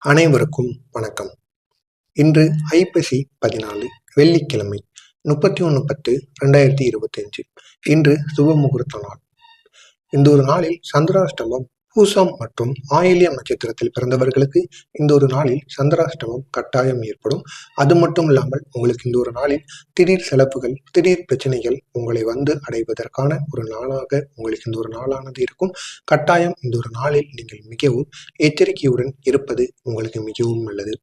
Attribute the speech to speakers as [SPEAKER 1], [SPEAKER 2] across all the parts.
[SPEAKER 1] அனைவருக்கும் வணக்கம். இன்று ஐப்பசி பதினாலு வெள்ளிக்கிழமை முப்பத்தி ஒன்று பத்து ரெண்டாயிரத்தி இருபத்தஞ்சு. இன்று சுப முகூர்த்த நாள். இந்த ஒரு நாளில் சந்திராஷ்டமம் பூசம் மற்றும் ஆயில்யம் நட்சத்திரத்தில் பிறந்தவர்களுக்கு இந்த ஒரு நாளில் சந்திராஷ்டமம் கட்டாயம் ஏற்படும். அது மட்டும் இல்லாமல் உங்களுக்கு இந்த ஒரு நாளில் திடீர் செலவுகள் திடீர் பிரச்சனைகள் உங்களை வந்து அடைவதற்கான ஒரு நாளாக உங்களுக்கு இந்த ஒரு நாளானது இருக்கும். கட்டாயம் இந்த ஒரு நாளில் நீங்கள் மிகவும் எச்சரிக்கையுடன் இருப்பது உங்களுக்கு மிகவும் நல்லது.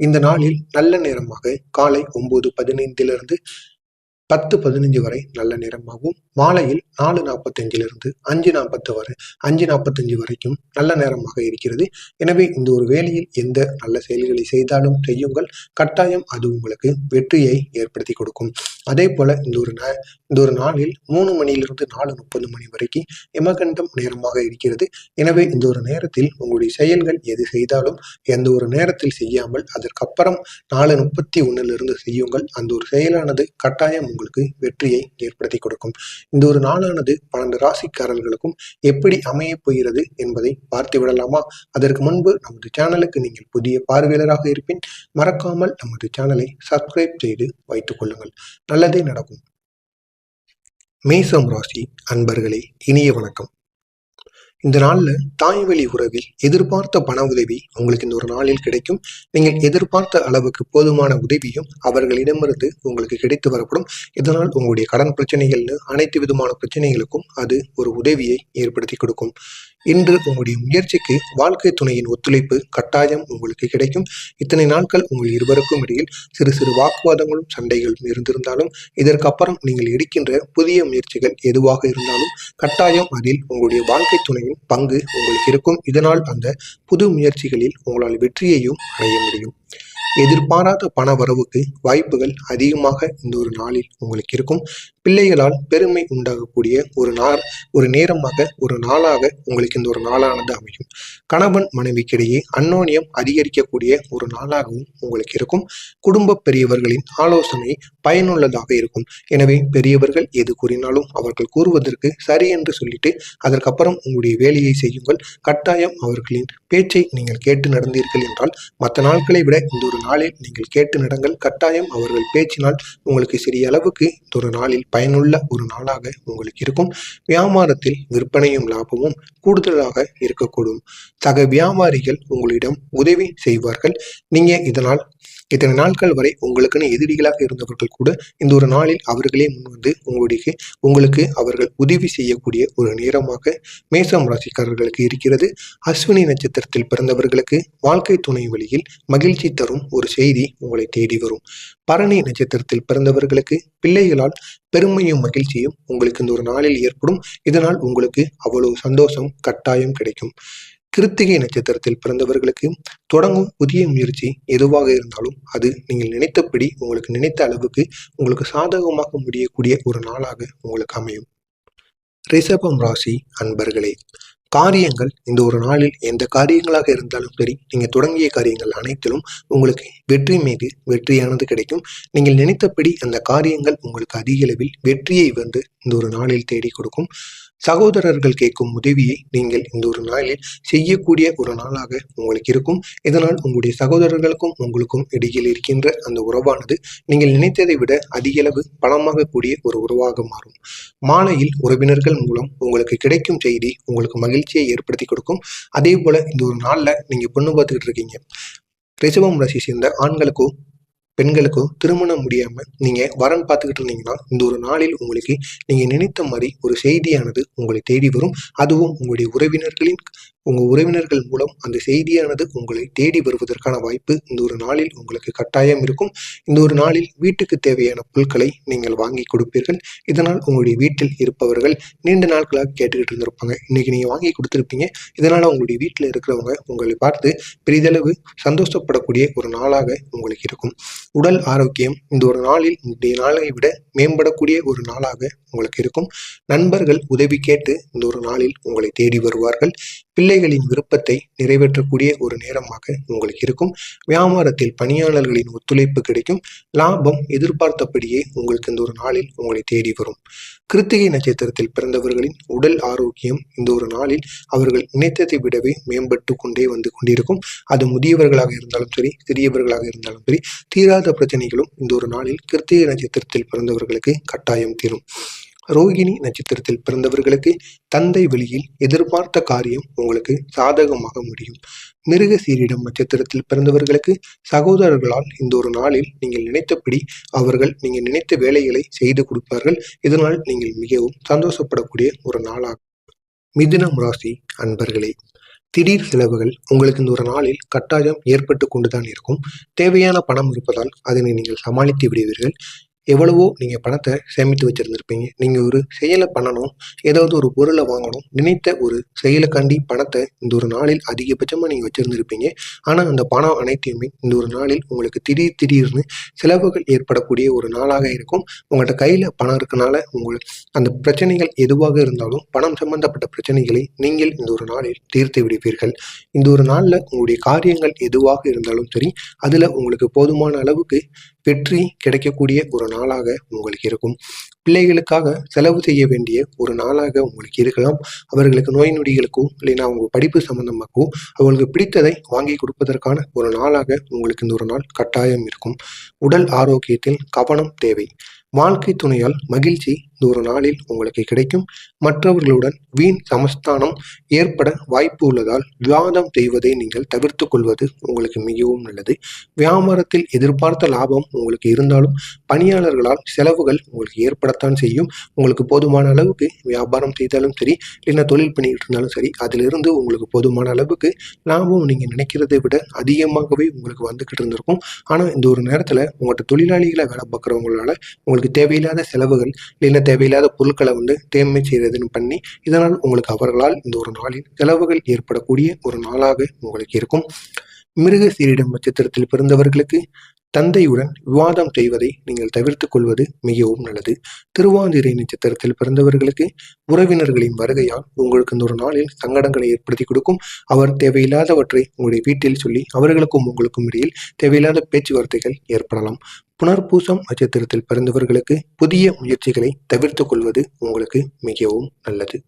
[SPEAKER 1] இந்த நாளில் நல்ல நேரமாக காலை ஒன்பது பதினைந்திலிருந்து பத்து பதினஞ்சு வரை நல்ல நேரமாகவும் மாலையில் நாலு நாற்பத்தஞ்சிலிருந்து அஞ்சு நாற்பத்து வரை அஞ்சு நாற்பத்தஞ்சு வரைக்கும் நல்ல நேரமாக இருக்கிறது. எனவே இந்த ஒரு வேலையில் எந்த நல்ல செயல்களை செய்தாலும் செய்யுங்கள். கட்டாயம் அது உங்களுக்கு வெற்றியை ஏற்படுத்தி கொடுக்கும். அதே போல இந்த ஒரு இந்த ஒரு நாளில் மூணு மணியிலிருந்து நாலு முப்பது மணி வரைக்கும் இமகண்டம் நேரமாக இருக்கிறது. எனவே இந்த ஒரு நேரத்தில் உங்களுடைய செயல்கள் எது செய்தாலும் எந்த ஒரு நேரத்தில் செய்யாமல் அதற்கப்புறம் நாலு முப்பத்தி ஒன்னிலிருந்து செய்யுங்கள். அந்த ஒரு செயலானது கட்டாயம் உங்களுக்கு வெற்றியை ஏற்படுத்தி கொடுக்கும். இந்த ஒரு நாளானது பன்னெண்டு ராசிக்காரர்களுக்கும் எப்படி அமைய போகிறது என்பதை பார்த்து விடலாமா? அதற்கு முன்பு நமது சேனலுக்கு நீங்கள் புதிய பார்வையாளராக இருப்பின் மறக்காமல் நமது சேனலை சப்ஸ்கிரைப் செய்து வைத்துக் கொள்ளுங்கள். நல்லதே நடக்கும். மேசம் ராசி அன்பர்களே இனிய வணக்கம். இந்த நாளில் தாய் வழி உறவில் எதிர்பார்த்த பண உதவி உங்களுக்கு இந்த ஒரு நாளில் கிடைக்கும். நீங்கள் எதிர்பார்த்த அளவுக்கு போதுமான உதவியும் அவர்களிடமிருந்து உங்களுக்கு கிடைத்து வரப்படும். இதனால் உங்களுடைய கடன் பிரச்சனைகள்னு அனைத்து விதமான பிரச்சனைகளுக்கும் அது ஒரு உதவியை ஏற்படுத்தி கொடுக்கும். இன்று உங்களுடைய முயற்சிக்கு வாழ்க்கை துணையின் ஒத்துழைப்பு கட்டாயம் உங்களுக்கு கிடைக்கும். இத்தனை நாட்கள் உங்கள் இருவருக்கும் இடையில் சிறு சிறு வாக்குவாதங்களும் சண்டைகளும் இருந்திருந்தாலும் இதற்கப்புறம் நீங்கள் எடுக்கின்ற புதிய முயற்சிகள் எதுவாக இருந்தாலும் கட்டாயம் அதில் உங்களுடைய வாழ்க்கை துணையின் பங்கு உங்களுக்கு இருக்கும். இதனால் அந்த புது முயற்சிகளில் உங்களால் வெற்றியையும் அடைய முடியும். எதிர்பாராத பண வரவுக்கு வாய்ப்புகள் அதிகமாக இந்த ஒரு நாளில் உங்களுக்கு இருக்கும். பிள்ளைகளால் பெருமை உண்டாகக்கூடிய ஒரு நாள் ஒரு நேரமாக ஒரு நாளாக உங்களுக்கு இந்த ஒரு நாளானது அமையும். கணவன் மனைவிக்கிடையே அன்னோனியம் அதிகரிக்கக்கூடிய ஒரு நாளாகவும் உங்களுக்கு இருக்கும். குடும்ப பெரியவர்களின் ஆலோசனை பயனுள்ளதாக இருக்கும். எனவே பெரியவர்கள் எது கூறினாலும் அவர்கள் கூறுவதற்கு சரி என்று சொல்லிட்டு அதற்கப்புறம் உங்களுடைய வேலையை செய்யுங்கள். கட்டாயம் அவர்களின் பேச்சை நீங்கள் கேட்டு நடந்தீர்கள் என்றால் மற்ற நாட்களை விட இந்த ஒரு நாளில் நீங்கள் கேட்டு நடங்கள். கட்டாயம் அவர்கள் பேச்சினால் உங்களுக்கு சிறிய அளவுக்கு ஒரு நாளில் பயனுள்ள ஒரு நாளாக உங்களுக்கு இருக்கும். வியாபாரத்தில் விற்பனையும் லாபமும் கூடுதலாக இருக்கக்கூடும். சக வியாபாரிகள் உங்களிடம் உதவி செய்வார்கள். நீங்க இதனால் இத்தனை நாட்கள் வரை உங்களுக்குன்னு எதிரிகளாக இருந்தவர்கள் கூட இந்த ஒரு நாளில் அவர்களே முன் வந்து உங்களுடைய உங்களுக்கு அவர்கள் உதவி செய்யக்கூடிய ஒரு நேரமாக மேசம் ராசிக்காரர்களுக்கு இருக்கிறது. அஸ்வினி நட்சத்திரத்தில் பிறந்தவர்களுக்கு வாழ்க்கை துணை வழியில் மகிழ்ச்சி தரும் ஒரு செய்தி உங்களை தேடி வரும். பரணி நட்சத்திரத்தில் பிறந்தவர்களுக்கு பிள்ளைகளால் பெருமையும் மகிழ்ச்சியும் உங்களுக்கு இந்த ஒரு நாளில் ஏற்படும். இதனால் உங்களுக்கு அவ்வளவு சந்தோஷம் கட்டாயம் கிடைக்கும். கிருத்திகை நட்சத்திரத்தில் பிறந்தவர்களுக்கு தொடங்கும் புதிய முயற்சி எதுவாக இருந்தாலும் அது நீங்கள் நினைத்தபடி உங்களுக்கு நினைத்த அளவுக்கு உங்களுக்கு சாதகமாக முடியக்கூடிய ஒரு நாளாக உங்களுக்கு அமையும். ரிஷபம் ராசி அன்பர்களே காரியங்கள் இந்த ஒரு நாளில் எந்த காரியங்களாக இருந்தாலும் சரி நீங்கள் தொடங்கிய காரியங்கள் அனைத்திலும் உங்களுக்கு வெற்றி மீது வெற்றியானது கிடைக்கும். நீங்கள் நினைத்தபடி அந்த காரியங்கள் உங்களுக்கு அதிக அளவில் வெற்றியை வந்து இந்த ஒரு நாளில் தேடி கொடுக்கும். சகோதரர்கள் கேட்கும் உதவியை நீங்கள் இந்த ஒரு நாளில் செய்யக்கூடிய ஒரு நாளாக உங்களுக்கு இருக்கும். இதனால் உங்களுடைய சகோதரர்களுக்கும் உங்களுக்கும் இடையில் இருக்கின்ற அந்த உறவானது நீங்கள் நினைத்ததை விட அதிகளவு பணமாக கூடிய ஒரு உறவாக மாறும். மாலையில் உறவினர்கள் மூலம் உங்களுக்கு கிடைக்கும் செய்தி உங்களுக்கு மகிழ்ச்சியை ஏற்படுத்தி கொடுக்கும். அதே போல இந்த ஒரு நாளில் நீங்க பொண்ணு பார்த்துக்கிட்டு இருக்கீங்க. ரிசவம் ராசி சேர்ந்த ஆண்களுக்கோ பெண்களுக்கும் திருமணம் முடியாம நீங்க வரன் பார்த்துக்கிட்டு இருந்தீங்கன்னா இந்த ஒரு நாளில் உங்களுக்கு நீங்க நினைத்த மாதிரி ஒரு செய்தியானது உங்களை தேடி வரும். அதுவும் உங்களுடைய உறவினர்களின் உங்க உறவினர்கள் மூலம் அந்த செய்தியானது உங்களை தேடி வருவதற்கான வாய்ப்பு இந்த ஒரு நாளில் உங்களுக்கு கட்டாயம் இருக்கும். இந்த ஒரு நாளில் வீட்டுக்கு தேவையான பொருட்களை நீங்கள் வாங்கி கொடுப்பீர்கள். இதனால் உங்களுடைய வீட்டில் இருப்பவர்கள் நீண்ட நாட்களாக கேட்டுக்கிட்டு இருந்திருப்பாங்க. இன்னைக்கு நீங்க வாங்கி கொடுத்துருப்பீங்க. இதனால உங்களுடைய வீட்டில் இருக்கிறவங்க உங்களை பார்த்து பெரிதளவு சந்தோஷப்படக்கூடிய ஒரு நாளாக உங்களுக்கு இருக்கும். உடல் ஆரோக்கியம் இந்த ஒரு நாளில் முந்தைய நாளை விட மேம்படக்கூடிய ஒரு நாளாக உங்களுக்கு இருக்கும். நண்பர்கள் உதவி கேட்டு இந்த ஒரு நாளில் உங்களை தேடி வருவார்கள். பிள்ளைகளின் விருப்பத்தை நிறைவேற்றக்கூடிய ஒரு நேரமாக உங்களுக்கு இருக்கும். வியாபாரத்தில் பணியாளர்களின் ஒத்துழைப்பு கிடைக்கும். லாபம் எதிர்பார்த்தபடியே உங்களுக்கு இந்த ஒரு நாளில் உங்களை தேடி வரும். கிருத்திகை நட்சத்திரத்தில் பிறந்தவர்களின் உடல் ஆரோக்கியம் இந்த ஒரு நாளில் அவர்கள் நினைத்ததை விடவே மேம்பட்டு கொண்டே வந்து கொண்டிருக்கும். அது முதியவர்களாக இருந்தாலும் சரி சிறியவர்களாக இருந்தாலும் சரி தீராத பிரச்சனைகளும் இந்த ஒரு நாளில் கிருத்திகை நட்சத்திரத்தில் பிறந்தவர்களுக்கு கட்டாயம் தீரும். ரோகிணி நட்சத்திரத்தில் பிறந்தவர்களுக்கு தந்தை வெளியில் எதிர்பார்த்த காரியம் உங்களுக்கு சாதகமாக முடியும். மிருக சீரிடம் நட்சத்திரத்தில் பிறந்தவர்களுக்கு சகோதரர்களால் இந்த ஒரு நாளில் நீங்கள் நினைத்தபடி அவர்கள் நீங்கள் நினைத்த வேலைகளை செய்து கொடுப்பார்கள். இதனால் நீங்கள் மிகவும் சந்தோஷப்படக்கூடிய ஒரு நாளாகும். மிதுனம் ராசி அன்பர்களே திடீர் செலவுகள் உங்களுக்கு இந்த ஒரு நாளில் கட்டாயம் ஏற்பட்டு கொண்டுதான் இருக்கும். தேவையான பணம் இருப்பதால் அதனை நீங்கள் சமாளித்து விடுவீர்கள். எவ்வளவோ நீங்கள் பணத்தை சேமித்து வச்சுருந்துருப்பீங்க. நீங்கள் ஒரு செயலை பண்ணணும் ஏதாவது ஒரு பொருளை வாங்கணும் நினைத்த ஒரு செயலுக்காண்டி பணத்தை இந்த ஒரு நாளில் அதிகபட்சமாக நீங்கள் வச்சுருந்துருப்பீங்க. ஆனால் அந்த பணம் அனைத்தையுமே இந்த ஒரு நாளில் உங்களுக்கு திடீர் திடீர்னு செலவுகள் ஏற்படக்கூடிய ஒரு நாளாக இருக்கும். உங்கள்கிட்ட கையில் பணம் இருக்கனால உங்கள் அந்த பிரச்சனைகள் எதுவாக இருந்தாலும் பணம் சம்பந்தப்பட்ட பிரச்சனைகளை நீங்கள் இந்த ஒரு நாளில் தீர்த்து விடுவீர்கள். இந்த ஒரு நாளில் உங்களுடைய காரியங்கள் எதுவாக இருந்தாலும் சரி அதில் உங்களுக்கு போதுமான அளவுக்கு வெற்றி கிடைக்கக்கூடிய ஒரு நாளாக உங்களுக்கு இருக்கும். பிள்ளைகளுக்காக செலவு செய்ய வேண்டிய ஒரு நாளாக உங்களுக்கு இருக்கலாம். அவர்களுக்கு நோய் நொடிகளுக்கோ இல்லைன்னா அவங்க படிப்பு சம்பந்தமாகவோ அவங்களுக்கு பிடித்ததை வாங்கி கொடுப்பதற்கான ஒரு நாளாக உங்களுக்கு இந்த ஒரு நாள் கட்டாயம் இருக்கும். உடல் ஆரோக்கியத்தில் கவனம் தேவை. வாழ்க்கை துணையால் மகிழ்ச்சி இந்த ஒரு நாளில் உங்களுக்கு கிடைக்கும். மற்றவர்களுடன் வீண் சமஸ்தானம் ஏற்பட வாய்ப்பு உள்ளதால் விவாதம் செய்வதை நீங்கள் தவிர்த்து கொள்வது உங்களுக்கு மிகவும் நல்லது. வியாபாரத்தில் எதிர்பார்த்த லாபம் உங்களுக்கு இருந்தாலும் பணியாளர்களால் செலவுகள் உங்களுக்கு ஏற்படத்தான் செய்யும். உங்களுக்கு போதுமான அளவுக்கு வியாபாரம் செய்தாலும் சரி இல்லைன்னா தொழில் பண்ணிக்கிட்டு இருந்தாலும் சரி அதிலிருந்து உங்களுக்கு போதுமான அளவுக்கு லாபம் நீங்கள் நினைக்கிறதை விட அதிகமாகவே உங்களுக்கு வந்துக்கிட்டு இருந்திருக்கும். ஆனால் இந்த ஒரு நேரத்தில் உங்கள்கிட்ட தொழிலாளிகளை வேலை பார்க்குறவங்களால உங்களுக்கு தேவையில்லாத செலவுகள் இல்லைன்னா தேவையில்லாத பொருட்களை வந்து தேமை செய்கிறதுன்னு பண்ணி இதனால் உங்களுக்கு அவர்களால் இந்த ஒரு நாளின் செலவுகள் ஏற்படக்கூடிய ஒரு நாளாக உங்களுக்கு இருக்கும். மிருக சீரிடம் நட்சத்திரத்தில் பிறந்தவர்களுக்கு தந்தையுடன் விவாதம் செய்வதை நீங்கள் தவிர்த்து கொள்வது மிகவும் நல்லது. திருவாதிரை நட்சத்திரத்தில் பிறந்தவர்களுக்கு உறவினர்களின் வருகையால் உங்களுக்கு இந்த ஒரு நாளில் சங்கடங்களை ஏற்படுத்தி கொடுக்கும். அவர் தேவையில்லாதவற்றை உங்களுடைய வீட்டில் சொல்லி அவர்களுக்கும் உங்களுக்கும் இடையில் தேவையில்லாத பேச்சுவார்த்தைகள் ஏற்படலாம். புனர்பூசம் நட்சத்திரத்தில் பிறந்தவர்களுக்கு புதிய முயற்சிகளை தவிர்த்து கொள்வது உங்களுக்கு மிகவும் நல்லது.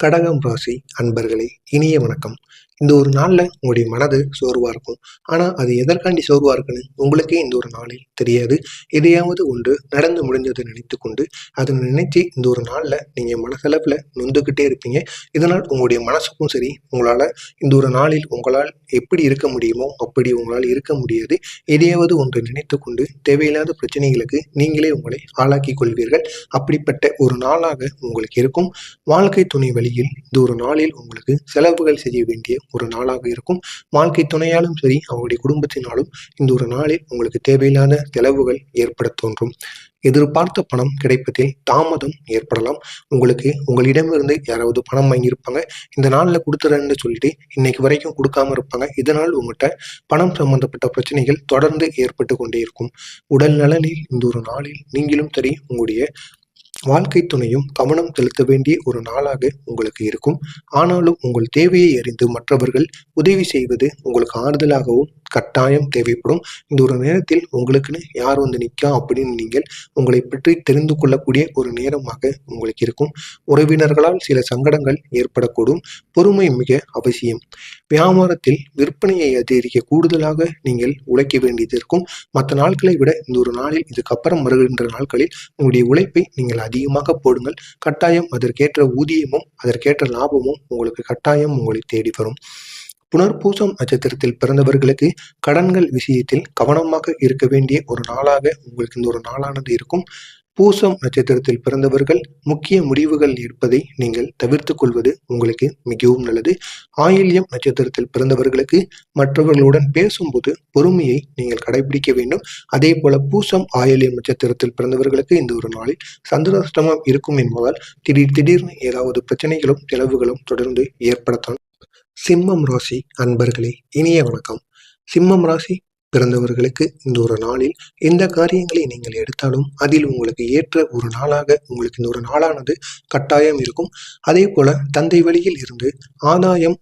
[SPEAKER 1] கடகம் ராசி அன்பர்களே இனிய வணக்கம். இந்த ஒரு நாளில் உங்களுடைய மனது சோர்வாக இருக்கும். ஆனால் அது எதற்காண்டி சோர்வாக இருக்குன்னு உங்களுக்கே இந்த ஒரு நாளில் தெரியாது. எதையாவது ஒன்று நடந்து முடிஞ்சதை நினைத்து கொண்டு அதை நினைச்சு இந்த ஒரு நாளில் நீங்கள் மனசளவில் நொந்துக்கிட்டே இருப்பீங்க. இதனால் உங்களுடைய மனசுக்கும் சரி உங்களால் இந்த ஒரு நாளில் உங்களால் எப்படி இருக்க முடியுமோ அப்படி உங்களால் இருக்க முடியாது. எதையாவது ஒன்று நினைத்து கொண்டு தேவையில்லாத பிரச்சனைகளுக்கு நீங்களே உங்களை ஆளாக்கி கொள்வீர்கள். அப்படிப்பட்ட ஒரு நாளாக உங்களுக்கு இருக்கும். வாழ்க்கை துணை வழியில் இந்த ஒரு நாளில் உங்களுக்கு செலவுகள் செய்ய வேண்டிய ஒரு நாளாக இருக்கும். வாழ்க்கை துணையாலும் சரி அவருடைய குடும்பத்தினாலும் இந்த ஒரு நாளில் உங்களுக்கு தேவையில்லாத செலவுகள் ஏற்பட தோன்றும். எதிர்பார்த்த பணம் கிடைப்பதில் தாமதம் ஏற்படலாம். உங்களுக்கு உங்களிடமிருந்து யாராவது பணம் வாங்கியிருப்பாங்க. இந்த நாளில் கொடுத்துறேன்னு சொல்லிட்டு இன்னைக்கு வரைக்கும் கொடுக்காம இருப்பாங்க. இதனால் உங்கள்கிட்ட பணம் சம்பந்தப்பட்ட பிரச்சனைகள் தொடர்ந்து ஏற்பட்டு கொண்டே இருக்கும். உடல் நலனில் இந்த ஒரு நாளில் நீங்களும் சரி உங்களுடைய வாழ்க்கை துணையும் கவனம் செலுத்த வேண்டிய ஒரு நாளாக உங்களுக்கு இருக்கும். ஆனாலும் உங்கள் தேவையை அறிந்து மற்றவர்கள் உதவி செய்வது உங்களுக்கு ஆறுதலாகவும் கட்டாயம் தேவைப்படும். இந்த ஒரு நேரத்தில் உங்களுக்குன்னு யார் வந்து நிற்கா அப்படின்னு நீங்கள் உங்களை பற்றி தெரிந்து கொள்ளக்கூடிய ஒரு நேரமாக உங்களுக்கு இருக்கும். உறவினர்களால் சில சங்கடங்கள் ஏற்படக்கூடும். பொறுமை மிக அவசியம். வியாபாரத்தில் விற்பனையை அதிகரிக்க கூடுதலாக நீங்கள் உழைக்க வேண்டியது இருக்கும். மற்ற நாட்களை விட இந்த ஒரு நாளில் இதுக்கப்புறம் வருகின்ற நாட்களில் உங்களுடைய உழைப்பை நீங்கள் அதிகமாக போடுங்கள். கட்டாயம் அதற்கேற்ற ஊதியமும் அதற்கேற்ற லாபமும் உங்களுக்கு கட்டாயம் உங்களை தேடி வரும். புனர்பூசம் நட்சத்திரத்தில் பிறந்தவர்களுக்கு கடன்கள் விஷயத்தில் கவனமாக இருக்க வேண்டிய ஒரு நாளாக உங்களுக்கு இந்த ஒரு நாளானது இருக்கும். பூசம் நட்சத்திரத்தில் பிறந்தவர்கள் முக்கிய முடிவுகள் எடுப்பதை நீங்கள் தவிர்த்து கொள்வது உங்களுக்கு மிகவும் நல்லது. ஆயில்யம் நட்சத்திரத்தில் பிறந்தவர்களுக்கு மற்றவர்களுடன் பேசும்போது பொறுமையை நீங்கள் கடைபிடிக்க வேண்டும். அதே போல பூசம் ஆயில்யம் நட்சத்திரத்தில் பிறந்தவர்களுக்கு இந்த ஒரு நாளில் சந்திராஷ்டமம் இருக்கும் என்பதால் திடீர் திடீர்னு ஏதாவது பிரச்சனைகளும் செலவுகளும் தொடர்ந்து ஏற்படத்தான். சிம்மம் ராசி அன்பர்களே இனிய வணக்கம். சிம்மம் ராசி பிறந்தவர்களுக்கு இந்த ஒரு நாளில் எந்த காரியங்களை நீங்கள் எடுத்தாலும் அதில் உங்களுக்கு ஏற்ற ஒரு நாளாக உங்களுக்கு இந்த ஒரு நாளானது கட்டாயம் இருக்கும். அதே போல தந்தை வழியில் இருந்து ஆதாயம்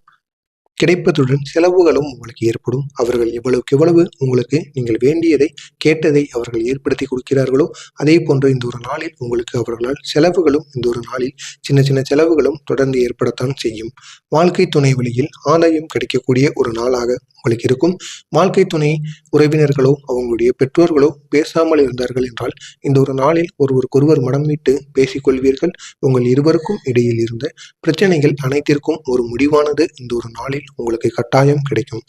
[SPEAKER 1] கிடைப்பதுடன் செலவுகளும் உங்களுக்கு ஏற்படும். அவர்கள் எவ்வளவுக்கு எவ்வளவு உங்களுக்கு நீங்கள் வேண்டியதை கேட்டதை அவர்கள் ஏற்படுத்தி கொடுக்கிறார்களோ அதே போன்று இந்த ஒரு நாளில் உங்களுக்கு அவர்களால் செலவுகளும் இந்த ஒரு நாளில் சின்ன சின்ன செலவுகளும் தொடர்ந்து ஏற்படத்தான் செய்யும். வாழ்க்கை துணை வழியில் ஆதாயம் கிடைக்கக்கூடிய ஒரு நாளாக உங்களுக்கு இருக்கும். வாழ்க்கை துணை உறவினர்களோ அவங்களுடைய பெற்றோர்களோ பேசாமல் இருந்தார்கள் என்றால் இந்த ஒரு நாளில் ஒருவருக்கொருவர் மனம் விட்டு பேசிக்கொள்வீர்கள் உங்கள் இருவருக்கும் இடையில் இருந்த பிரச்சனைகள் அனைத்திற்கும் ஒரு முடிவானது. இந்த ஒரு நாளில் உங்களுக்கு கட்டாயம் கிடைக்கும்.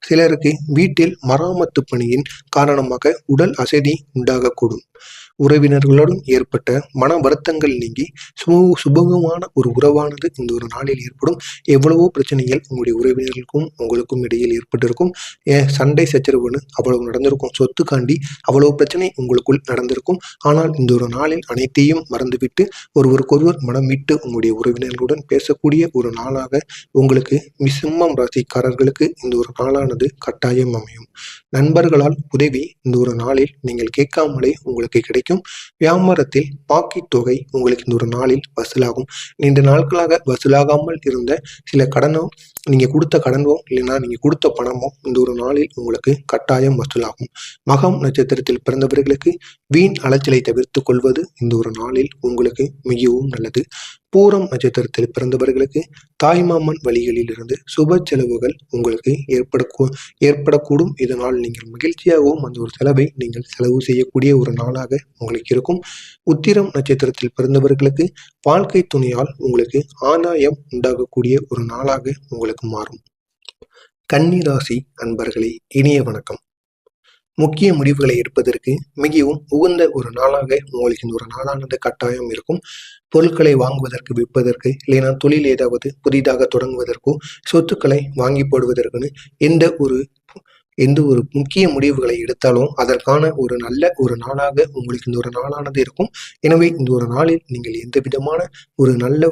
[SPEAKER 1] சிலருக்கு வீட்டில் மராமத்து பணியின் காரணமாக உடல் அசதி உண்டாகக்கூடும். உறவினர்களுடன் ஏற்பட்ட மன வருத்தங்கள் நீங்கி சுமூ சுபகமான ஒரு உறவானது இந்த ஒரு நாளில் ஏற்படும். எவ்வளவோ பிரச்சனைகள் உங்களுடைய உறவினர்களுக்கும் உங்களுக்கும் இடையில் ஏற்பட்டிருக்கும். ஏன் சண்டை சச்சரவுன்னு அவ்வளவு நடந்திருக்கும். சொத்துக்காண்டி அவ்வளவு பிரச்சனை உங்களுக்குள் நடந்திருக்கும். ஆனால் இந்த ஒரு நாளில் அனைத்தையும் மறந்துவிட்டு ஒருவருக்கொருவர் மனம் விட்டு உங்களுடைய உறவினர்களுடன் பேசக்கூடிய ஒரு நாளாக உங்களுக்கு மிசிம்மம் ராசிக்காரர்களுக்கு இந்த ஒரு நாளானது கட்டாயம் அமையும். நண்பர்களால் உதவி இந்த ஒரு நாளில் நீங்கள் கேட்காமலே உங்களுக்கு கிடைக்கும். வியாபாரத்தில் பாக்கெட் தொகை உங்களுக்கு இந்த ஒரு நாளில் வசூலாகும். நீண்ட நாட்களாக வசூலாகாமல் இருந்த சில கடனோ நீங்கள் கொடுத்த கடனோ இல்லைன்னா நீங்கள் கொடுத்த பணமோ இந்த ஒரு நாளில் உங்களுக்கு கட்டாயம் வசூலாகும். மகம் நட்சத்திரத்தில் பிறந்தவர்களுக்கு வீண் அலைச்சலை தவிர்த்து கொள்வது இந்த ஒரு நாளில் உங்களுக்கு மிகவும் நல்லது. பூரம் நட்சத்திரத்தில் பிறந்தவர்களுக்கு தாய்மாமன் வழிகளில் இருந்து சுப செலவுகள் உங்களுக்கு ஏற்பட ஏற்படக்கூடும். இதனால் நீங்கள் மகிழ்ச்சியாகவும் அந்த ஒரு செலவை நீங்கள் செலவு செய்யக்கூடிய ஒரு நாளாக உங்களுக்கு இருக்கும். உத்திரம் நட்சத்திரத்தில் பிறந்தவர்களுக்கு வாழ்க்கை துணையால் உங்களுக்கு ஆதாயம் உண்டாகக்கூடிய ஒரு நாளாக உங்களுக்கு மாறும். கன்னிராசி அன்பர்களே இனிய வணக்கம். முக்கிய முடிவுகளை எடுப்பதற்கு மிகவும் உகந்த ஒரு நாளாக உங்களுக்கு ஒரு நாளானது கட்டாயம் இருக்கும். பொருட்களை வாங்குவதற்கு விற்பதற்கு இல்லைனா தொழில் ஏதாவது புதிதாக தொடங்குவதற்கோ சொத்துக்களை வாங்கி போடுவதற்குன்னு எந்த ஒரு எந்த ஒரு முக்கிய முடிவுகளை எடுத்தாலும் அதற்கான ஒரு நல்ல ஒரு நாளாக உங்களுக்கு இந்த ஒரு நாளானது இருக்கும். எனவே இந்த ஒரு நாளில் நீங்கள் எந்த விதமான ஒரு நல்ல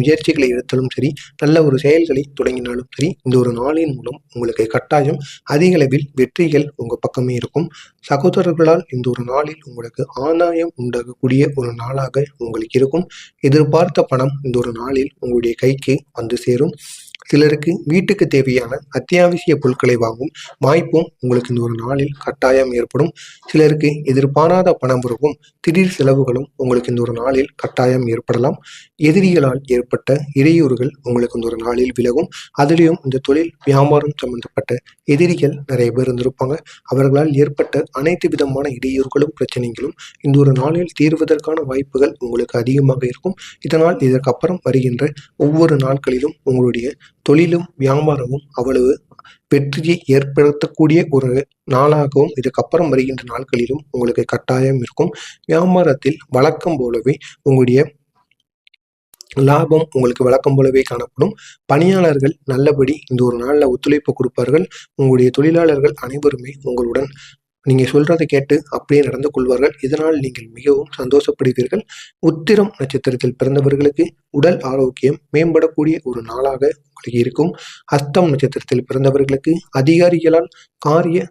[SPEAKER 1] முயற்சிகளை எடுத்தாலும் சரி நல்ல ஒரு செயல்களை தொடங்கினாலும் சரி இந்த ஒரு நாளின் மூலம் உங்களுக்கு கட்டாயம் அதிக அளவில் வெற்றிகள் உங்கள் பக்கமே இருக்கும். சகோதரர்களால் இந்த ஒரு நாளில் உங்களுக்கு ஆதாயம் உண்டாகக்கூடிய ஒரு நாளாக உங்களுக்கு இருக்கும். எதிர்பார்த்த பணம் இந்த ஒரு நாளில் உங்களுடைய கைக்கு வந்து சேரும். சிலருக்கு வீட்டுக்கு தேவையான அத்தியாவசிய பொருட்களை வாங்கும் வாய்ப்பும் உங்களுக்கு இந்த ஒரு நாளில் கட்டாயம் ஏற்படும். சிலருக்கு எதிர்பாராத பணம் வரவும் திடீர் செலவுகளும் உங்களுக்கு இந்த ஒரு நாளில் கட்டாயம் ஏற்படலாம். எதிரிகளால் ஏற்பட்ட இடையூறுகள் உங்களுக்கு இந்த ஒரு நாளில் விலகும். அதிலையும் இந்த தொழில் வியாபாரம் சம்பந்தப்பட்ட எதிரிகள் நிறைய பேர் இருந்திருப்பாங்க. அவர்களால் ஏற்பட்ட அனைத்து விதமான இடையூறுகளும் பிரச்சனைகளும் இந்த ஒரு நாளில் தீர்வதற்கான வாய்ப்புகள் உங்களுக்கு அதிகமாக இருக்கும். இதனால் இதற்கப்புறம் வருகின்ற ஒவ்வொரு நாட்களிலும் உங்களுடைய தொழிலும் வியாபாரமும் அவ்வளவு வெற்றியை ஏற்படுத்தக்கூடிய ஒரு நாளாகவும் இதுக்கப்புறம் வருகின்ற நாட்களிலும் உங்களுக்கு கட்டாயம் இருக்கும். வியாபாரத்தில் வழக்கம் போலவே உங்களுடைய லாபம் உங்களுக்கு வழக்கம் போலவே காணப்படும். பணியாளர்கள் நல்லபடி இந்த ஒரு நாளில் ஒத்துழைப்பு கொடுப்பார்கள். உங்களுடைய தொழிலாளர்கள் அனைவருமே உங்களுடன் நீங்கள் சொல்றதை கேட்டு அப்படியே நடந்து கொள்வார்கள். இதனால் நீங்கள் மிகவும் சந்தோஷப்படுவீர்கள். உத்திரம் நட்சத்திரத்தில் பிறந்தவர்களுக்கு உடல் ஆரோக்கியம் மேம்படக்கூடிய ஒரு நாளாக உங்களுக்கு இருக்கும். அஸ்தம் நட்சத்திரத்தில் பிறந்தவர்களுக்கு அதிகாரிகளால் காரிய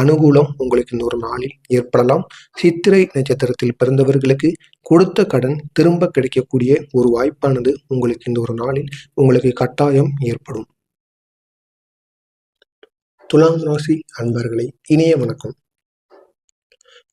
[SPEAKER 1] அனுகூலம் உங்களுக்கு இந்த ஒரு நாளில் ஏற்படலாம். சித்திரை நட்சத்திரத்தில் பிறந்தவர்களுக்கு கொடுத்த கடன் திரும்ப கிடைக்கக்கூடிய ஒரு வாய்ப்பானது உங்களுக்கு இந்த ஒரு நாளில் உங்களுக்கு கட்டாயம் ஏற்படும். துலாம் ராசி அன்பர்களை இனிய வணக்கம்.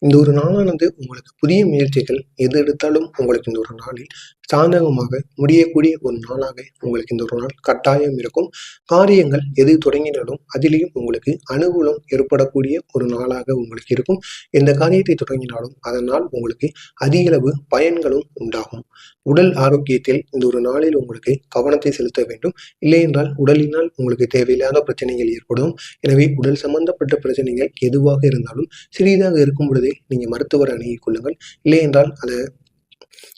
[SPEAKER 1] இந்த ஒரு நாளானது உங்களுக்கு புதிய முயற்சிகள் எது எடுத்தாலும் உங்களுக்கு இந்த ஒரு நாளில் சாதகமாக முடியக்கூடிய ஒரு நாளாக உங்களுக்கு இந்த ஒரு நாள் கட்டாயம் இருக்கும். காரியங்கள் எது தொடங்கினாலும் அதிலேயும் உங்களுக்கு அனுகூலம் ஏற்படக்கூடிய ஒரு நாளாக உங்களுக்கு இருக்கும். எந்த காரியத்தை தொடங்கினாலும் அதனால் உங்களுக்கு அதிகளவு பயன்களும் உண்டாகும். உடல் ஆரோக்கியத்தில் இந்த ஒரு நாளில் உங்களுக்கு கவனத்தை செலுத்த வேண்டும். இல்லை என்றால் உடலினால் உங்களுக்கு தேவையில்லாத பிரச்சனைகள் ஏற்படும். எனவே உடல் சம்பந்தப்பட்ட பிரச்சனைகள் எதுவாக இருந்தாலும் சிறிதாக இருக்கும் பொழுதே நீங்கள் மருத்துவர் அணுகிக் கொள்ளுங்கள். இல்லை என்றால் அதை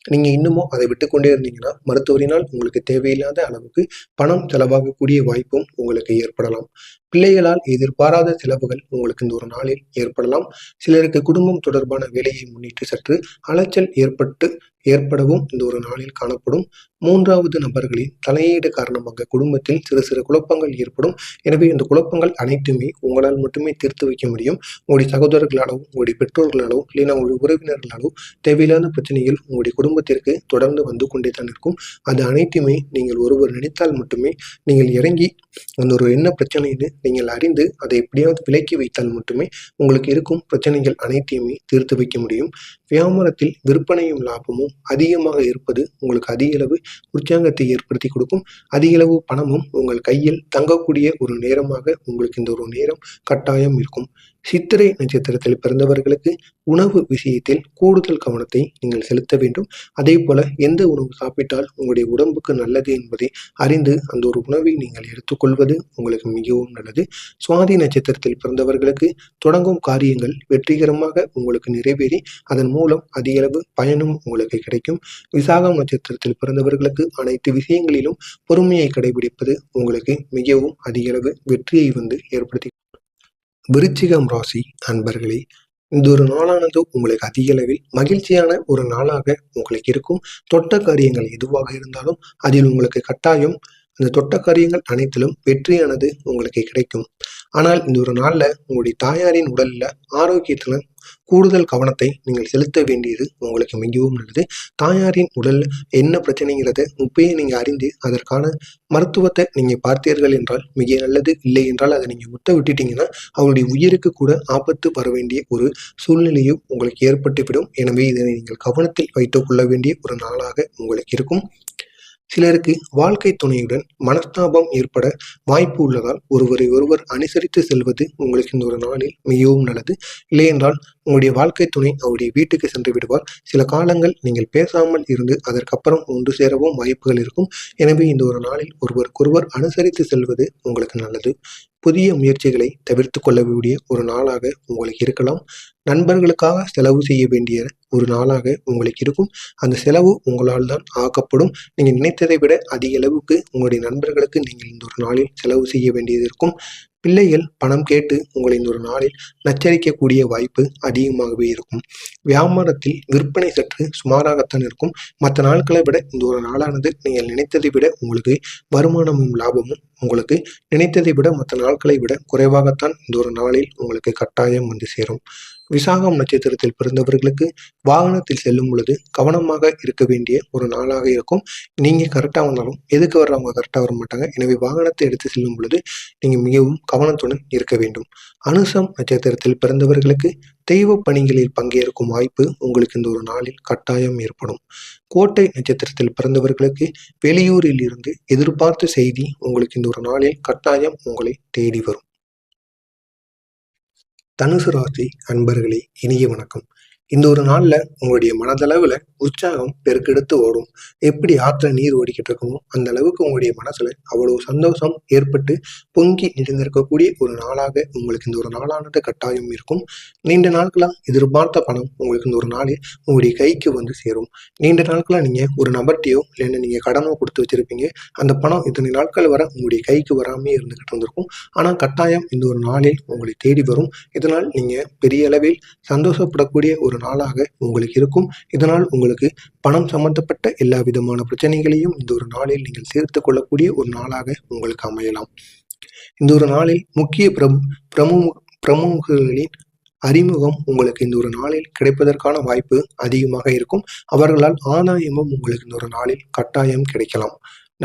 [SPEAKER 1] நீங்கள் இன்னமும் அதை விட்டுக்கொண்டே இருந்தீங்கன்னா மருத்துவரினால் உங்களுக்கு தேவையில்லாத அளவுக்கு பணம் செலவாகக்கூடிய வாய்ப்பும் உங்களுக்கு ஏற்படலாம். பிள்ளைகளால் எதிர்பாராத செலவுகள் உங்களுக்கு இந்த ஒரு நாளில் ஏற்படலாம். சிலருக்கு குடும்பம் தொடர்பான வேலையை முன்னிட்டு சற்று அலைச்சல் ஏற்பட்டு ஏற்படவும் இந்த ஒரு நாளில் காணப்படும். மூன்றாவது நபர்களின் தலையீடு காரணமாக குடும்பத்தில் சிறு சிறு குழப்பங்கள் ஏற்படும். எனவே இந்த குழப்பங்கள் அனைத்துமே உங்களால் மட்டுமே தீர்த்து வைக்க முடியும். உங்களுடைய சகோதரர்களாலோ உங்களுடைய பெற்றோர்களாலோ இல்லைன்னா உங்களுடைய உறவினர்களாலோ தேவையில்லாத பிரச்சனைகள் உங்களுடைய குடும்ப குடும்பத்திற்கு தொடர்ந்து வந்து கொண்டே தான் இருக்கும். அது அனைத்துமே நீங்கள் ஒருவர் நினைத்தால் மட்டுமே நீங்கள் இறங்கி அந்த ஒரு என்ன பிரச்சனைன்னு நீங்கள் அறிந்து அதை எப்படியாவது விலக்கி வைத்தால் மட்டுமே உங்களுக்கு இருக்கும் பிரச்சனைகள் அனைத்தையுமே தீர்த்து வைக்க முடியும். வியாபாரத்தில் விற்பனையும் லாபமும் அதிகமாக இருப்பது உங்களுக்கு அதிக அளவு உற்சாகத்தை ஏற்படுத்தி கொடுக்கும். அதிக அளவு பணமும் உங்கள் கையில் தங்கக்கூடிய ஒரு நேரமாக உங்களுக்கு இந்த ஒரு நேரம் கட்டாயம் இருக்கும். சித்திரை நட்சத்திரத்தில் பிறந்தவர்களுக்கு உணவு விஷயத்தில் கூடுதல் கவனத்தை நீங்கள் செலுத்த வேண்டும். அதே போல எந்த உணவு சாப்பிட்டால் உங்களுடைய உடம்புக்கு நல்லது என்பதை அறிந்து அந்த ஒரு உணவை நீங்கள் எடுத்துக்கொள்வது உங்களுக்கு மிகவும் நல்லது. சுவாதி நட்சத்திரத்தில் பிறந்தவர்களுக்கு தொடங்கும் காரியங்கள் வெற்றிகரமாக உங்களுக்கு நிறைவேறி அதன் மூலம் அதிக அளவு பயனும் உங்களுக்கு கிடைக்கும். விசாகம் நட்சத்திரத்தில் பிறந்தவர்களுக்கு அனைத்து விஷயங்களிலும் பொறுமையை கடைபிடிப்பது உங்களுக்கு மிகவும் அதிக அளவு வெற்றியை வந்து ஏற்படுத்தி விருச்சிகம் ராசி அன்பர்களே இந்த ஒரு நாளானது உங்களுக்கு அதிக அளவில் மகிழ்ச்சியான ஒரு நாளாக உங்களுக்கு இருக்கும். தொட்ட காரியங்கள் எதுவாக இருந்தாலும் அதில் உங்களுக்கு கட்டாயம் இந்த தொட்ட காரியங்கள் அனைத்திலும் வெற்றியானது உங்களுக்கு கிடைக்கும். ஆனால் இந்த ஒரு நாளில் உங்களுடைய தாயாரின் உடலில் ஆரோக்கியத்தில் கூடுதல் கவனத்தை நீங்கள் செலுத்த வேண்டியது உங்களுக்கு மிகவும் நல்லது. தாயாரின் உடல் என்ன பிரச்சனைங்கிறத இப்பயே நீங்கள் அறிந்து அதற்கான மருத்துவத்தை நீங்கள் பார்த்தீர்கள் என்றால் மிக நல்லது. இல்லை என்றால் அதை நீங்கள் முத்த விட்டுட்டீங்கன்னா அவருடைய உயிருக்கு கூட ஆபத்து வர வேண்டிய ஒரு சூழ்நிலையும் உங்களுக்கு ஏற்பட்டுவிடும். எனவே இதனை நீங்கள் கவனத்தில் வைத்துக் கொள்ள வேண்டிய ஒரு நாளாக உங்களுக்கு இருக்கும். சிலருக்கு வாழ்க்கை துணையுடன் மனஸ்தாபம் ஏற்பட வாய்ப்பு உள்ளதால் ஒருவரை ஒருவர் அனுசரித்து செல்வது உங்களுக்கு இந்த ஒரு நாளில் மிகவும் நல்லது. இல்லையென்றால் உங்களுடைய வாழ்க்கை துணை அவருடைய வீட்டுக்கு சென்று விடுவார். சில காலங்கள் நீங்கள் பேசாமல் இருந்து அதற்கப்புறம் ஒன்று சேரவும் வாய்ப்புகள் இருக்கும். எனவே இந்த ஒரு நாளில் ஒருவருக்கொருவர் அனுசரித்து செல்வது உங்களுக்கு நல்லது. புதிய முயற்சிகளை தவிர்த்து கொள்ளக்கூடிய ஒரு நாளாக உங்களுக்கு இருக்கலாம். நண்பர்களுக்காக செலவு செய்ய வேண்டிய ஒரு நாளாக உங்களுக்கு இருக்கும். அந்த செலவு உங்களால் தான் ஆக்கப்படும். நீங்கள் நினைத்ததை விட அதிக அளவுக்கு உங்களுடைய நண்பர்களுக்கு நீங்கள் இந்த ஒரு நாளில் செலவு செய்ய வேண்டியது இருக்கும். பிள்ளைகள் பணம் கேட்டு உங்களை இந்த ஒரு நாளில் நச்சரிக்கக்கூடிய வாய்ப்பு அதிகமாகவே இருக்கும். வியாபாரத்தில் விற்பனை சற்று சுமாராகத்தான் இருக்கும். மற்ற நாட்களை விட இந்த ஒரு நாளானது நீங்கள் நினைத்ததை விட உங்களுக்கு வருமானமும் லாபமும் உங்களுக்கு நினைத்ததை விட மற்ற நாட்களை விட குறைவாகத்தான் இந்த ஒரு நாளில் உங்களுக்கு கட்டாயம் வந்து சேரும். விசாகம் நட்சத்திரத்தில் பிறந்தவர்களுக்கு வாகனத்தில் செல்லும் பொழுது கவனமாக இருக்க வேண்டிய ஒரு நாளாக இருக்கும். நீங்கள் கரெக்டாக வந்தாலும் எதுக்கு வர்றவங்க கரெக்டாக வர மாட்டாங்க எனவே வாகனத்தை எடுத்து செல்லும் பொழுது நீங்கள் மிகவும் கவனத்துடன் இருக்க வேண்டும். அனுசம் நட்சத்திரத்தில் பிறந்தவர்களுக்கு தெய்வ பணிகளில் பங்கேற்கும் வாய்ப்பு உங்களுக்கு இந்த ஒரு நாளில் கட்டாயம் ஏற்படும். கோட்டை நட்சத்திரத்தில் பிறந்தவர்களுக்கு வெளியூரில் இருந்து எதிர்பார்த்த செய்தி உங்களுக்கு இந்த ஒரு நாளில் கட்டாயம் உங்களை தேடி வரும். தனுசு ராசி அன்பர்களே இனிய வணக்கம். இந்த ஒரு நாளில் உங்களுடைய மனதளவில் உற்சாகம் பெருக்கெடுத்து ஓடும். எப்படி ஆற்றுல நீர் ஓடிக்கிட்டு இருக்குமோ அந்த அளவுக்கு உங்களுடைய மனசில் அவ்வளவு சந்தோஷம் ஏற்பட்டு பொங்கி நிறைந்திருக்கக்கூடிய ஒரு நாளாக உங்களுக்கு இந்த ஒரு நாளானது கட்டாயம் இருக்கும். நீண்ட நாட்களாக எதிர்பார்த்த பணம் உங்களுக்கு இந்த ஒரு நாளில் உங்களுடைய கைக்கு வந்து சேரும். நீண்ட நாட்களாக நீங்கள் ஒரு நபர்கிட்டயோ இல்லைன்னா நீங்கள் கடனோ கொடுத்து வச்சிருப்பீங்க. அந்த பணம் இத்தனை நாட்கள் வர உங்களுடைய கைக்கு வராமே இருந்துகிட்டு இருந்திருக்கும். ஆனால் கட்டாயம் இந்த ஒரு நாளில் உங்களை தேடி வரும். இதனால் நீங்கள் பெரிய அளவில் சந்தோஷப்படக்கூடிய ஒரு நாளாக உங்களுக்கு இருக்கும். இதனால் உங்களுக்கு பணம் சம்பந்தப்பட்ட எல்லா விதமான பிரச்சனைகளையும் இந்த ஒரு நாளில் நீங்கள் சேர்த்து கொள்ளக்கூடிய ஒரு நாளாக உங்களுக்கு அமையலாம். இந்த ஒரு நாளில் முக்கிய பிரமு பிரமுகர்களின் அறிமுகம் உங்களுக்கு இந்த ஒரு நாளில் கிடைப்பதற்கான வாய்ப்பு அதிகமாக இருக்கும். அவர்களால் ஆதாயமும் உங்களுக்கு இந்த ஒரு நாளில் கட்டாயம் கிடைக்கலாம்.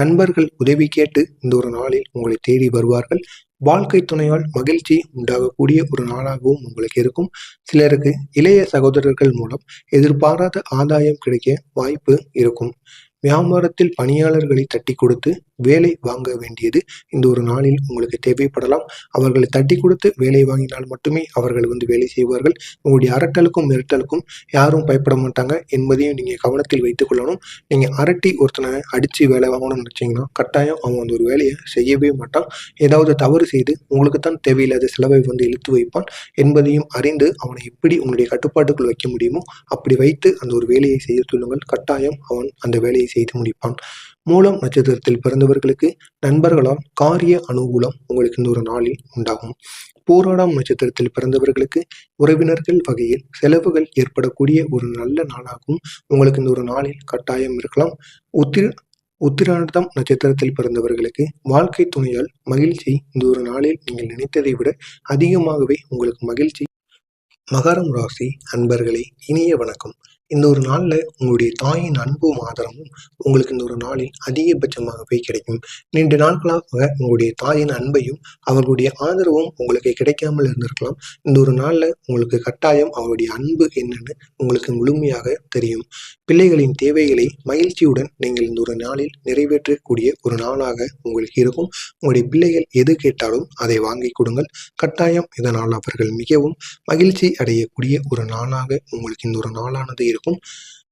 [SPEAKER 1] நண்பர்கள் உதவி கேட்டு இந்த ஒரு நாளில் உங்களை தேடி வருவார்கள். வாழ்க்கை துணையால் மகிழ்ச்சி உண்டாகக்கூடிய ஒரு நாளாகவும் உங்களுக்கு இருக்கும். சிலருக்கு இளைய சகோதரர்கள் மூலம் எதிர்பாராத ஆதாயம் கிடைக்க வாய்ப்பு இருக்கும். வியாபாரத்தில் பணியாளர்களை தட்டி கொடுத்து வேலை வாங்க வேண்டியது இந்த ஒரு நாளில் உங்களுக்கு தேவைப்படலாம். அவர்களை தட்டி கொடுத்து வேலை வாங்கினால் மட்டுமே அவர்கள் வந்து வேலை செய்வார்கள். உங்களுடைய அரட்டலுக்கும் மிரட்டலுக்கும் யாரும் பயப்பட மாட்டாங்க. என்பதையும் நீங்கள் கவனத்தில் வைத்துக் கொள்ளணும். நீங்கள் அரட்டி ஒருத்தனை அடித்து வேலை வாங்கணும்னு நினச்சிங்கன்னா கட்டாயம் அவன் அந்த ஒரு வேலையை செய்யவே மாட்டான். ஏதாவது தவறு செய்து உங்களுக்கு தான் தேவையில்லாத செலவை வந்து இழுத்து வைப்பான். என்பதையும் அறிந்து அவனை எப்படி உங்களுடைய கட்டுப்பாட்டுக்குள் வைக்க முடியுமோ அப்படி வைத்து அந்த ஒரு வேலையை செய்ய சொல்லுங்கள். கட்டாயம் அவன் அந்த வேலையை செய்து முடிப்பான். மூலம் நட்சத்திரத்தில் பிறந்தவர்களுக்கு நண்பர்களால் காரிய அனுகூலம் உங்களுக்கு இந்த ஒரு நாளில் உண்டாகும். போராடாம் நட்சத்திரத்தில் பிறந்தவர்களுக்கு உறவினர்கள் வகையில் செலவுகள் ஏற்படக்கூடிய ஒரு நல்ல நாளாகவும் உங்களுக்கு இந்த ஒரு நாளில் கட்டாயம் இருக்கலாம். உத்திர உத்திராடம் நட்சத்திரத்தில் பிறந்தவர்களுக்கு வாழ்க்கை துணையால் மகிழ்ச்சி இந்த ஒரு நாளில் நீங்கள் நினைத்ததை விட அதிகமாகவே உங்களுக்கு மகிழ்ச்சி. மகரம் ராசி அன்பர்களே இனிய வணக்கம். இந்த ஒரு நாளில் உங்களுடைய தாயின் அன்பும் ஆதரவும் உங்களுக்கு இந்த ஒரு நாளில் அதிகபட்சமாகவே கிடைக்கும். நீண்ட நாட்களாக உங்களுடைய தாயின் அன்பையும் அவர்களுடைய ஆதரவும் உங்களுக்கு கிடைக்காமல் இருந்திருக்கலாம். இந்த ஒரு நாளில் உங்களுக்கு கட்டாயம் அவருடைய அன்பு என்னன்னு உங்களுக்கு முழுமையாக தெரியும். பிள்ளைகளின் தேவைகளை மகிழ்ச்சியுடன் நீங்கள் இந்த ஒரு நாளில் நிறைவேற்றக்கூடிய ஒரு நாளாக உங்களுக்கு இருக்கும். உங்களுடைய பிள்ளைகள் எது கேட்டாலும் அதை வாங்கி கொடுங்கள். கட்டாயம் இதனால் அவர்கள் மிகவும் மகிழ்ச்சி அடையக்கூடிய ஒரு நாளாக உங்களுக்கு இந்த ஒரு நாளானது இருக்கும்.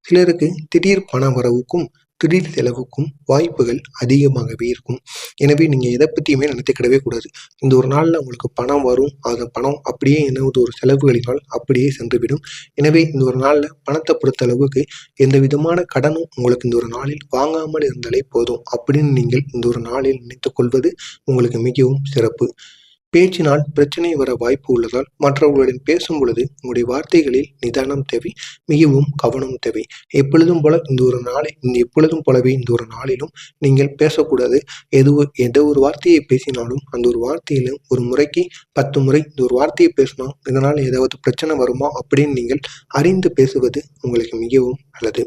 [SPEAKER 1] சிலருக்கு திடீர் பண வரவுக்கும் திடீர் செலவுக்கும் வாய்ப்புகள் அதிகமாகவே இருக்கும். எனவே நீங்கள் எதை பற்றியுமே நினைத்துக்கிடவே கூடாது. இந்த ஒரு நாளில் உங்களுக்கு பணம் வரும். அந்த பணம் அப்படியே என்னவது ஒரு செலவுகளினால் அப்படியே சென்றுவிடும். எனவே இந்த ஒரு நாளில் பணத்தை பொறுத்த அளவுக்கு எந்த விதமான கடனும் உங்களுக்கு இந்த ஒரு நாளில் வாங்காமல் இருந்தாலே போதும். அப்படின்னு நீங்கள் இந்த ஒரு நாளில் நினைத்துக் கொள்வது உங்களுக்கு மிகவும் சிறப்பு. பேச்சினால் பிரச்சனை வர வாய்ப்பு உள்ளதால் மற்றவர்களுடன் பேசும் பொழுது உங்களுடைய வார்த்தைகளில் நிதானம் தேவை மிகவும் கவனம் தேவை. எப்பொழுதும் போல இந்த ஒரு நாளை எப்பொழுதும் போலவே இந்த ஒரு நாளிலும் நீங்கள் பேசக்கூடாது. எது எந்த ஒரு வார்த்தையை பேசினாலும் அந்த ஒரு வார்த்தையிலும் ஒரு முறைக்கு பத்து முறை இந்த ஒரு வார்த்தையை பேசினா இதனால் ஏதாவது பிரச்சனை வருமா அப்படின்னு நீங்கள் அறிந்து பேசுவது உங்களுக்கு மிகவும் நல்லது.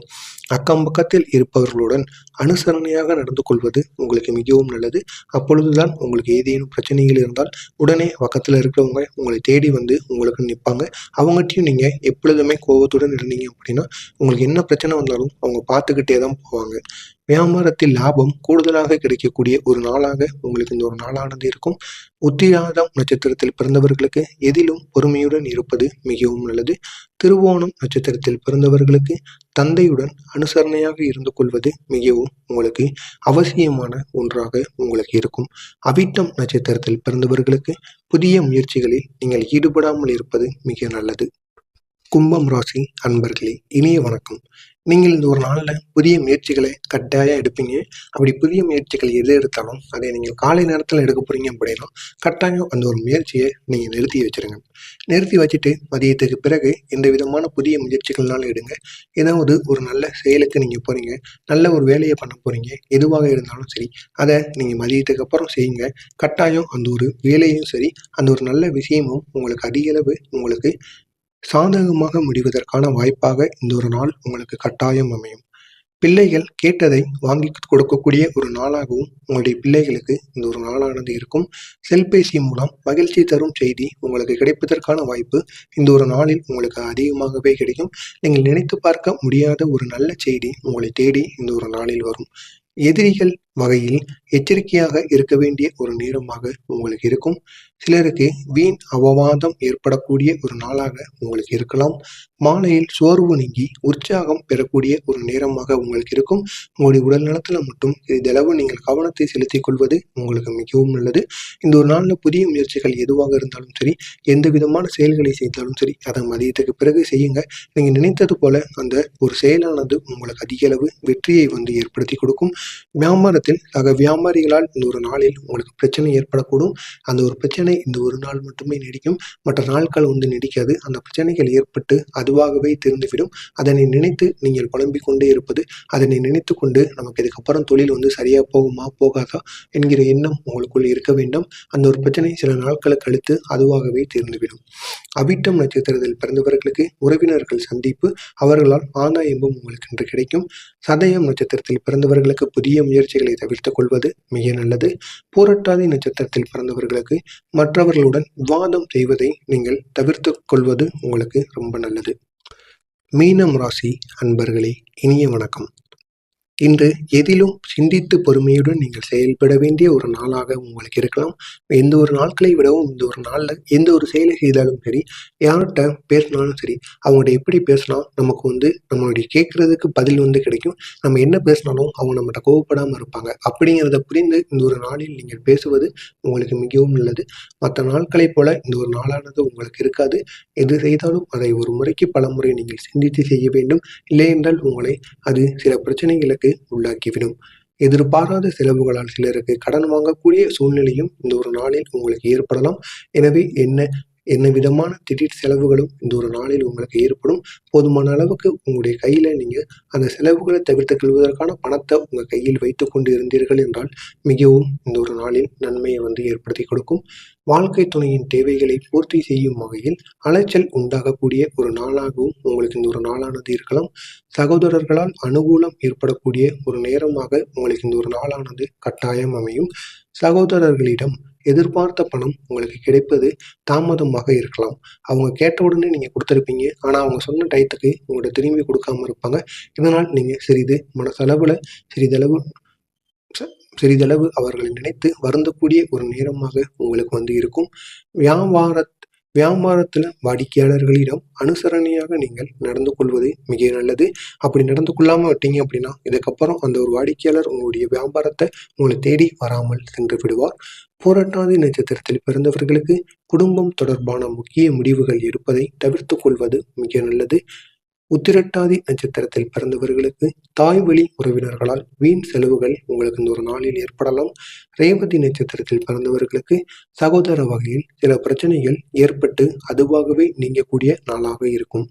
[SPEAKER 1] அக்கம் பக்கத்தில் இருப்பவர்களுடன் அனுசரணையாக நடந்து கொள்வது உங்களுக்கு மிகவும் நல்லது. அப்பொழுதுதான் உங்களுக்கு ஏதேனும் பிரச்சனைகள் இருந்தால் உடனே பக்கத்தில் இருக்கிறவங்க உங்களை தேடி வந்து உங்களுக்கு நிற்பாங்க அவங்ககிட்டையும் நீங்கள் எப்பொழுதுமே கோபத்துடன் இருந்தீங்க அப்படின்னா உங்களுக்கு என்ன பிரச்சனை வந்தாலும் அவங்க பார்த்துக்கிட்டே தான் போவாங்க. வியாபாரத்தில் லாபம் கூடுதலாக கிடைக்கக்கூடிய ஒரு நாளாக உங்களுக்கு இந்த ஒரு நாளானது இருக்கும். உத்திராதம் நட்சத்திரத்தில் பிறந்தவர்களுக்கு எதிலும் பொறுமையுடன் இருப்பது மிகவும் நல்லது. திருவோணம் நட்சத்திரத்தில் பிறந்தவர்களுக்கு தந்தையுடன் அனுசரணையாக இருந்து கொள்வது மிகவும் உங்களுக்கு அவசியமான ஒன்றாக உங்களுக்கு இருக்கும். அவிட்டம் நட்சத்திரத்தில் பிறந்தவர்களுக்கு புதிய முயற்சிகளில் நீங்கள் ஈடுபடாமல் இருப்பது மிக நல்லது. கும்பம் ராசி அன்பர்களே இனிய வணக்கம். நீங்கள் இந்த ஒரு நாளில் புதிய முயற்சிகளை கட்டாயம் எடுப்பீங்க. அப்படி புதிய முயற்சிகள் எது எடுத்தாலும் அதை நீங்கள் காலை நேரத்தில் எடுக்க போகிறீங்க அப்படின்னா கட்டாயம் அந்த ஒரு முயற்சியை நீங்கள் நிறுத்தி வச்சுருங்க. நிறுத்தி வச்சுட்டு மதியத்துக்கு பிறகு எந்த விதமான புதிய முயற்சிகள்னாலும் எடுங்க. ஏதாவது ஒரு நல்ல செயலுக்கு நீங்கள் போகிறீங்க நல்ல ஒரு வேலையை பண்ண போகிறீங்க எதுவாக இருந்தாலும் சரி அதை நீங்கள் மதியத்துக்கு அப்புறம் செய்யுங்க. கட்டாயம் அந்த ஒரு வேலையும் சரி அந்த ஒரு நல்ல விஷயமும் உங்களுக்கு அதிகளவு உங்களுக்கு சாதகமாக முடிவதற்கான வாய்ப்பாக இந்த ஒரு நாள் உங்களுக்கு கட்டாயம் அமையும். பிள்ளைகள் கேட்டதை வாங்கி கொடுக்கக்கூடிய ஒரு நாளாகவும் உங்களுடைய பிள்ளைகளுக்கு இந்த ஒரு நாளானது இருக்கும். செல்பேசி மூலம் மகிழ்ச்சி தரும் செய்தி உங்களுக்கு கிடைப்பதற்கான வாய்ப்பு இந்த ஒரு நாளில் உங்களுக்கு அதிகமாகவே கிடைக்கும். நீங்கள் நினைத்து பார்க்க முடியாத ஒரு நல்ல செய்தி உங்களை தேடி இந்த ஒரு நாளில் வரும். எதிரிகள் வகையில் எச்சரிக்கையாக இருக்க வேண்டிய ஒரு நேரமாக உங்களுக்கு இருக்கும். சிலருக்கு வீண் அவவாதம் ஏற்படக்கூடிய ஒரு நாளாக உங்களுக்கு இருக்கலாம். மாலையில் சோர்வு நீங்கி உற்சாகம் பெறக்கூடிய ஒரு நேரமாக உங்களுக்கு இருக்கும். உங்களுடைய உடல் நலத்தில் மட்டும் இதளவு நீங்கள் கவனத்தை செலுத்திக் கொள்வது உங்களுக்கு மிகவும் நல்லது. இந்த ஒரு நாளில் புதிய முயற்சிகள் எதுவாக இருந்தாலும் சரி எந்த விதமான செயல்களை செய்தாலும் சரி அதை மதியத்துக்கு பிறகு செய்யுங்க. நீங்கள் நினைத்தது போல அந்த ஒரு செயலானது உங்களுக்கு அதிக அளவு வெற்றியை வந்து ஏற்படுத்தி கொடுக்கும். வியாபாரத்தில் சக வியாபாரிகளால் இந்த ஒரு நாளில் உங்களுக்கு பிரச்சனை ஏற்படக்கூடும். அந்த ஒரு பிரச்சனை இந்த ஒரு நாள் மட்டுமே நீடிக்கும். மற்ற நாட்கள் வந்து நீடிக்காது. அந்த பிரச்சனைகள் ஏற்பட்டு அதுவாகவே தெரிந்துவிடும். அதனை நினைத்து நீங்கள் புலம்பிக் கொண்டே இருப்பது அதனை நினைத்து கொண்டு நமக்கு இதுக்கப்புறம் தொழில் வந்து சரியா போகுமா போகாதா என்கிற எண்ணம் உங்களுக்குள் இருக்க வேண்டும். அந்த ஒரு பிரச்சனை சில நாட்களை கழித்து அதுவாகவே தீர்ந்துவிடும். அவிட்டம் நட்சத்திரத்தில் பிறந்தவர்களுக்கு உறவினர்கள் சந்திப்பு அவர்களால் ஆதாயமும் உங்களுக்கு இன்று கிடைக்கும். சதயம் நட்சத்திரத்தில் பிறந்தவர்களுக்கு புதிய முயற்சிகளை தவிர்த்துக் கொள்வது மிக நல்லது. பூரட்டாதி நட்சத்திரத்தில் பிறந்தவர்களுக்கு மற்றவர்களுடன் வாதம் செய்வதை நீங்கள் தவிர்த்து கொள்வது உங்களுக்கு ரொம்ப நல்லது. மீனம் ராசி அன்பர்களே இனிய வணக்கம். இன்று எதிலும் சிந்தித்து பொறுமையுடன் நீங்கள் செயல்பட வேண்டிய ஒரு நாளாக உங்களுக்கு இருக்கலாம். எந்த ஒரு நாட்களை விடவும் இந்த ஒரு நாளில் எந்த ஒரு செயலை செய்தாலும் சரி யார்கிட்ட பேசினாலும் சரி அவங்கள்ட்ட எப்படி பேசினா நமக்கு வந்து நம்மளுடைய கேட்குறதுக்கு பதில் வந்து கிடைக்கும். நம்ம என்ன பேசினாலும் அவங்க நம்மகிட்ட கோவப்படாமல் இருப்பாங்க. அப்படிங்கிறத புரிந்து இந்த ஒரு நாளில் நீங்கள் பேசுவது உங்களுக்கு மிகவும் நல்லது. மற்ற நாட்களைப் போல இந்த ஒரு நாளானது உங்களுக்கு இருக்காது. எது செய்தாலும் அதை ஒரு முறைக்கு பல முறை நீங்கள் சிந்தித்து செய்ய வேண்டும். இல்லை என்றால் உங்களை அது சில பிரச்சனைகளுக்கு உள்ளாக்கிவிடும். எதிர்பாராத செலவுகளால் சிலருக்கு கடன் வாங்கக்கூடிய சூழ்நிலையும் இந்த ஒரு நாளில் உங்களுக்கு ஏற்படலாம். எனவே என்ன என்ன விதமான திடீர் செலவுகளும் இந்த ஒரு நாளில் உங்களுக்கு ஏற்படும். போதுமான அளவுக்கு உங்களுடைய கையில் நீங்கள் அந்த செலவுகளை தவிர்த்துக் கொள்வதற்கான பணத்தை உங்கள் கையில் வைத்து கொண்டு இருந்தீர்கள் என்றால் மிகவும் இந்த ஒரு நாளில் நன்மையை வந்து ஏற்படுத்தி கொடுக்கும். வாழ்க்கை துணையின் தேவைகளை பூர்த்தி செய்யும் வகையில் அலைச்சல் உண்டாகக்கூடிய ஒரு நாளாகவும் உங்களுக்கு இந்த ஒரு நாளானது இருக்கலாம். சகோதரர்களால் அனுகூலம் ஏற்படக்கூடிய ஒரு நேரமாக உங்களுக்கு இந்த ஒரு நாளானது கட்டாயம் அமையும். சகோதரர்களிடம் எதிர்பார்த்த பணம் உங்களுக்கு கிடைப்பது தாமதமாக இருக்கலாம். அவங்க கேட்ட உடனே நீங்கள் கொடுத்துருப்பீங்க. ஆனால் அவங்க சொன்ன டயத்துக்கு உங்கள்கிட்ட திரும்பி கொடுக்காம இருப்பாங்க. இதனால் நீங்கள் சிறிது மனசளவில் சிறிதளவு ச- சிறிதளவு அவர்களை நினைத்து வருந்தக்கூடிய ஒரு நேரமாக உங்களுக்கு வந்து இருக்கும். வியாபார வியாபாரத்தில் வாடிக்கையாளர்களிடம் அனுசரணையாக நீங்கள் நடந்து கொள்வது மிக நல்லது. அப்படி நடந்து கொள்ளாமல் விட்டீங்க அப்படின்னா இதுக்கப்புறம் அந்த ஒரு வாடிக்கையாளர் உங்களுடைய வியாபாரத்தை உங்களை தேடி வராமல் சென்று விடுவார். போராட்டாதி நட்சத்திரத்தில் பிறந்தவர்களுக்கு குடும்பம் தொடர்பான முக்கிய முடிவுகள் எடுப்பதை தவிர்த்து கொள்வது மிக நல்லது. உத்திரட்டாதி நட்சத்திரத்தில் பிறந்தவர்களுக்கு தாய் வழி உறவினர்களால் வீண் செலவுகள் உங்களுக்கு இந்த ஒரு நாளில் ஏற்படலாம். ரேவதி நட்சத்திரத்தில் பிறந்தவர்களுக்கு சகோதர வகையில் சில பிரச்சனைகள் ஏற்பட்டு அதுவாகவே நீங்கக்கூடிய நாளாக இருக்கும்.